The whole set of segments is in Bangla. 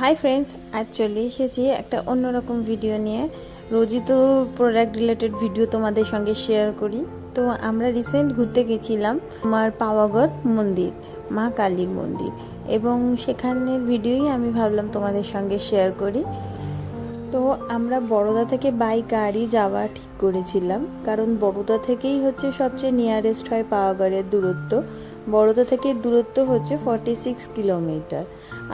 হাই ফ্রেন্ডস আজ চলে এসেছি একটা অন্যরকম ভিডিও নিয়ে। রোজই তো প্রোডাক্ট রিলেটেড ভিডিও তোমাদের সঙ্গে শেয়ার করি। তো আমরা রিসেন্ট ঘুরতে গেছিলাম আমার পাওয়াগড় মন্দির, মা কালীর মন্দির। এবং সেখানের ভিডিওই আমি ভাবলাম তোমাদের সঙ্গে শেয়ার করি। তো আমরা বড়দা থেকে বাই গাড়ি যাওয়া ঠিক করেছিলাম। কারণ বড়দা থেকেই হচ্ছে সবচেয়ে নিয়ারেস্ট হয় পাওয়াগড়ের দূরত্ব। বড়দা থেকে দূরত্ব হচ্ছে ফর্টি সিক্স কিলোমিটার।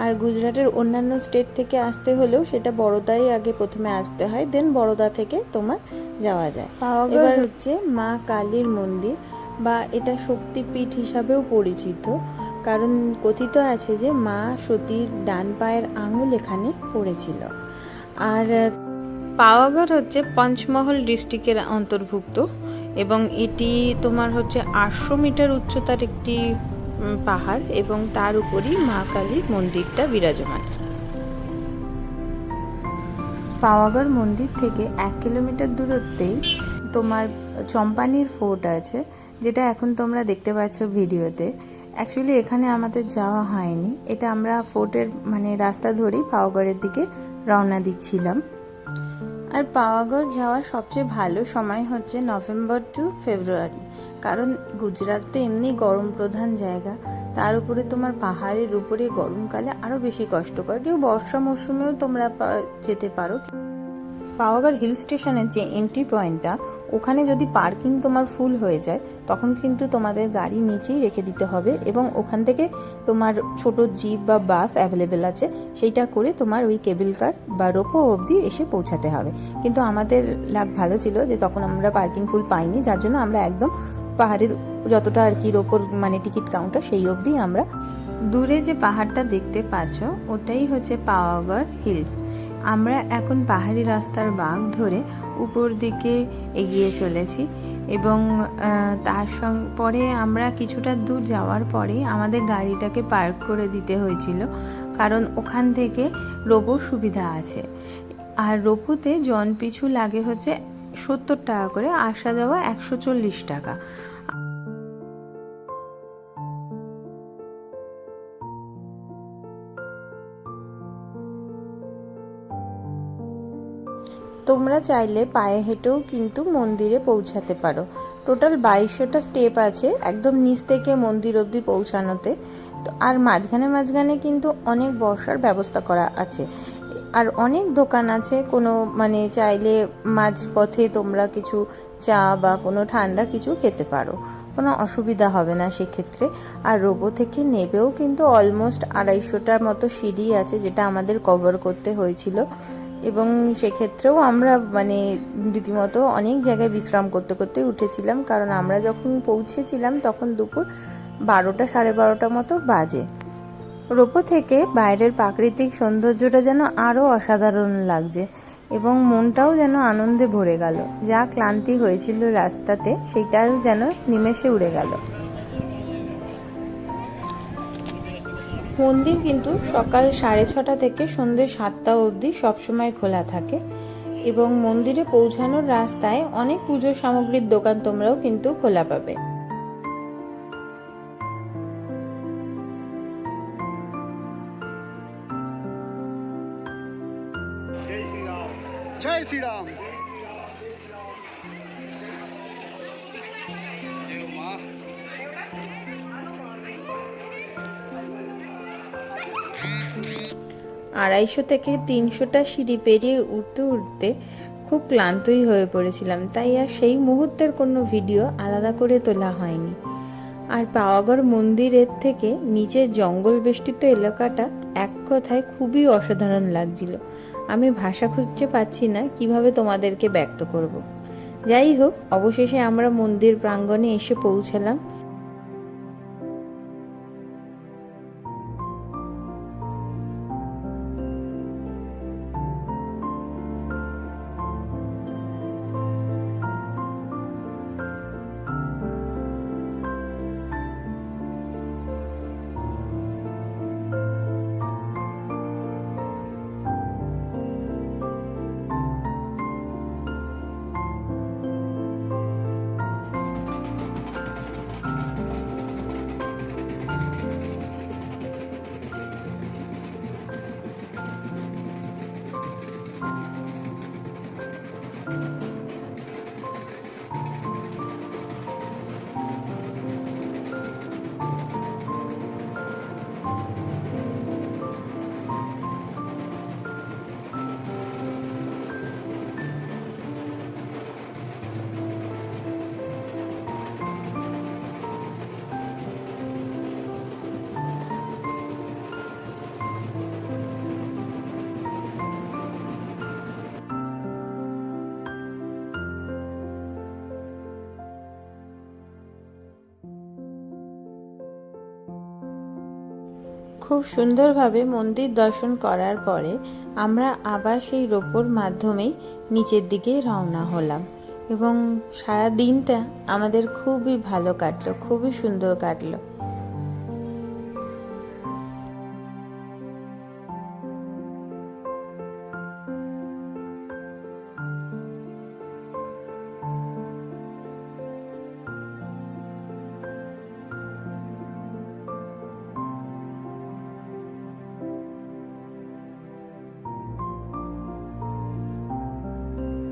আর গুজরাটের অন্যান্য স্টেট থেকে আসতে হলেও সেটা বড়দাই আগে প্রথমে আসতে হয় দেন বড়দা থেকে তোমার যাওয়া যায়। পাওয়াগড় হচ্ছে মা কালীর মন্দির বা এটা শক্তিপীঠ হিসাবেও পরিচিত কারণ কথিত আছে যে মা সতীর ডান পায়ের আঙুল এখানে পড়েছিল। আর পাওয়াগড় হচ্ছে পঞ্চমহল ডিস্ট্রিক্টের অন্তর্ভুক্ত। এবং এটি তোমার হচ্ছে আটশো মিটার উচ্চতার একটি পাহাড় এবং তার উপরই মা কালীর মন্দিরটা বিরাজমান। পাওয়াগড় মন্দির থেকে এক কিলোমিটার দূরত্বেই তোমার চম্পানির ফোর্ট আছে, যেটা এখন তোমরা দেখতে পাচ্ছ ভিডিওতে। অ্যাকচুয়ালি এখানে আমাদের যাওয়া হয়নি। এটা আমরা ফোর্টের মানে রাস্তা ধরেই পাওয়াগড়ের দিকে রওনা দিচ্ছিলাম। আর পাওয়াগড় যাওয়ার সবচেয়ে ভালো সময় হচ্ছে নভেম্বর টু ফেব্রুয়ারি। কারণ গুজরাট তো এমনি গরম প্রধান জায়গা। তার উপরে তোমার পাহাড়ের উপরে গরমকালে আরও বেশি কষ্টকর। কেউ বর্ষা মরশুমেও তোমরা যেতে পারো। পাওয়াগড় হিল স্টেশনের যে এন্ট্রি পয়েন্টটা ওখানে যদি পার্কিং তোমার ফুল হয়ে যায়, তখন কিন্তু তোমাদের গাড়ি নিচেই রেখে দিতে হবে এবং ওখান থেকে তোমার ছোট জিপ বা বাস অ্যাভেলেবেল আছে, সেইটা করে তোমার ওই কেবিল কার বা রোপো অবধি এসে পৌঁছাতে হবে। কিন্তু আমাদের লাগ ভালো ছিল যে তখন আমরা পার্কিং ফুল পাইনি, যার জন্য আমরা একদম পাহাড়ের যতটা আর কি রোপোর মানে টিকিট কাউন্টার সেই অবধি আমরা দূরে যে পাহাড়টা দেখতে পাচ্ছ, ওটাই হচ্ছে পাওয়াগড় হিলস আমরা এখন পাহাড়ি রাস্তার বাঁক ধরে উপর দিকে এগিয়ে চলেছি এবং তার সঙ্গে পরে আমরা কিছুটা দূর যাওয়ার পরে আমাদের গাড়িটাকে পার্ক করে দিতে হয়েছিল, কারণ ওখান থেকে রোবোর সুবিধা আছে। আর রোপোতে জন পিছু লাগে হচ্ছে সত্তর টাকা করে, আসা যাওয়া একশো চল্লিশ টাকা। তোমরা চাইলে পায়ে হেঁটেও কিন্তু মন্দিরে পৌঁছাতে পারো। টোটাল বাইশশোটা স্টেপ আছে একদম নিচ থেকে মন্দির অবধি পৌঁছানোতে। তো আর মাঝখানে মাঝখানে কিন্তু অনেক বসার ব্যবস্থা করা আছে। আর অনেক দোকান আছে কোনো মানে চাইলে মাঝপথে তোমরা কিছু চা বা কোনো ঠান্ডা কিছু খেতে পারো। কোনো অসুবিধা হবে না সেক্ষেত্রে। আর রোবো থেকে নেবেও কিন্তু অলমোস্ট আড়াইশোটার মতো সিঁড়ি আছে যেটা আমাদের কভার করতে হয়েছিল। এবং সেক্ষেত্রেও আমরা মানে রীতিমতো অনেক জায়গায় বিশ্রাম করতে করতে উঠেছিলাম, কারণ আমরা যখন পৌঁছেছিলাম তখন দুপুর বারোটা সাড়ে বারোটা মতো বাজে। রোপো থেকে বাইরের প্রাকৃতিক সৌন্দর্যটা যেন আরও অসাধারণ লাগছে এবং মনটাও যেন আনন্দে ভরে গেল। যা ক্লান্তি হয়েছিল রাস্তাতে, সেটাও যেন নিমেষে উড়ে গেল। মন্দির কিন্তু সকাল সাড়ে ছটা থেকে সন্ধ্যে সাতটা অবধি সবসময় খোলা থাকে এবং মন্দিরে পৌঁছানোর রাস্তায় অনেক পুজো সামগ্রীর দোকান তোমরাও কিন্তু খোলা পাবে। জয় আড়াইশো থেকে তিনশোটা সিঁড়ি পেরিয়ে উঠতে উঠতে খুব ক্লান্তই হয়ে পড়েছিলাম, তাই আর সেই মুহূর্তের কোনো ভিডিও আলাদা করে তোলা হয়নি। আর পাওয়াগড় মন্দিরের থেকে নিচের জঙ্গল বেষ্টিত এলাকাটা এক কথায় খুবই অসাধারণ লাগছিল। আমি ভাষা খুঁজতে পাচ্ছি না কীভাবে তোমাদেরকে ব্যক্ত করব। যাই হোক, অবশেষে আমরা মন্দির প্রাঙ্গণে এসে পৌঁছালাম। খুব সুন্দরভাবে মন্দির দর্শন করার পরে আমরা আবার সেই রোপোর মাধ্যমেই নিচের দিকে রওনা হলাম। এবং সারা দিনটা আমাদের খুবই ভালো কাটলো, খুবই সুন্দর কাটলো।